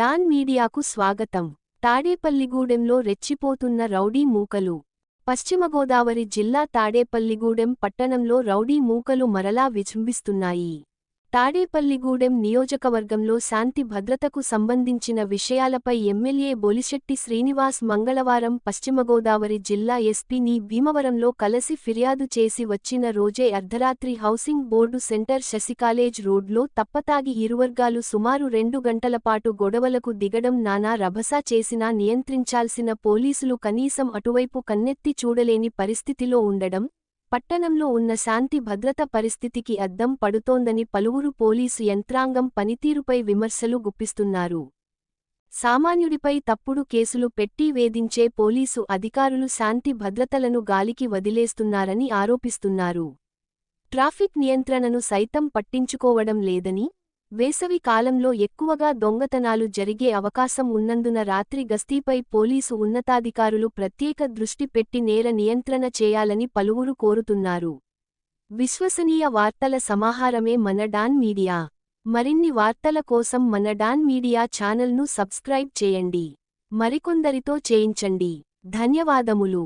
Don మీడియాకు స్వాగతం. తాడేపల్లిగూడెంలో రెచ్చిపోతున్న rowdy మూకలు. పశ్చిమ గోదావరి జిల్లా తాడేపల్లిగూడెం పట్టణంలో రౌడీ మూకలు మరలా విజృంభిస్తున్నాయి. తాడేపల్లిగూడెం నియోజకవర్గంలో శాంతి భద్రతకు సంబంధించిన విషయాలపై ఎమ్మెల్యే బొలిశెట్టి శ్రీనివాస్ మంగళవారం పశ్చిమగోదావరి జిల్లా ఎస్పీని భీమవరంలో కలసి ఫిర్యాదు చేసి వచ్చిన రోజే అర్ధరాత్రి హౌసింగ్ బోర్డు సెంటర్ శశికాలేజ్ రోడ్లో తప్పతాగి ఇరువర్గాలు సుమారు రెండు గంటలపాటు గొడవలకు దిగడం నానా రభసా చేసినా నియంత్రించాల్సిన పోలీసులు కనీసం అటువైపు కన్నెత్తి చూడలేని పరిస్థితిలో ఉండడం పట్టణంలో ఉన్న శాంతి భద్రత పరిస్థితికి అద్దం పడుతోందని పలువురు పోలీసు యంత్రాంగం పనితీరుపై విమర్శలు గుప్పిస్తున్నారు. సామాన్యుడిపై తప్పుడు కేసులు పెట్టి వేధించే పోలీసు అధికారులు శాంతి భద్రతలను గాలికి వదిలేస్తున్నారని ఆరోపిస్తున్నారు. ట్రాఫిక్ నియంత్రణను సైతం పట్టించుకోవడం లేదని వేసవి కాలంలో ఎక్కువగా దొంగతనాలు జరిగే అవకాశం ఉన్నందున రాత్రి గస్తీపై పోలీసు ఉన్నతాధికారులు ప్రత్యేక దృష్టి పెట్టి నేర నియంత్రణ చేయాలని పలువురు కోరుతున్నారు. విశ్వసనీయ వార్తల సమాహారమే మన డాన్ మీడియా. మరిన్ని వార్తల కోసం మన డాన్ మీడియా ఛానల్ను సబ్స్క్రైబ్ చేయండి. మరికొందరితో చేయించండి. ధన్యవాదములు.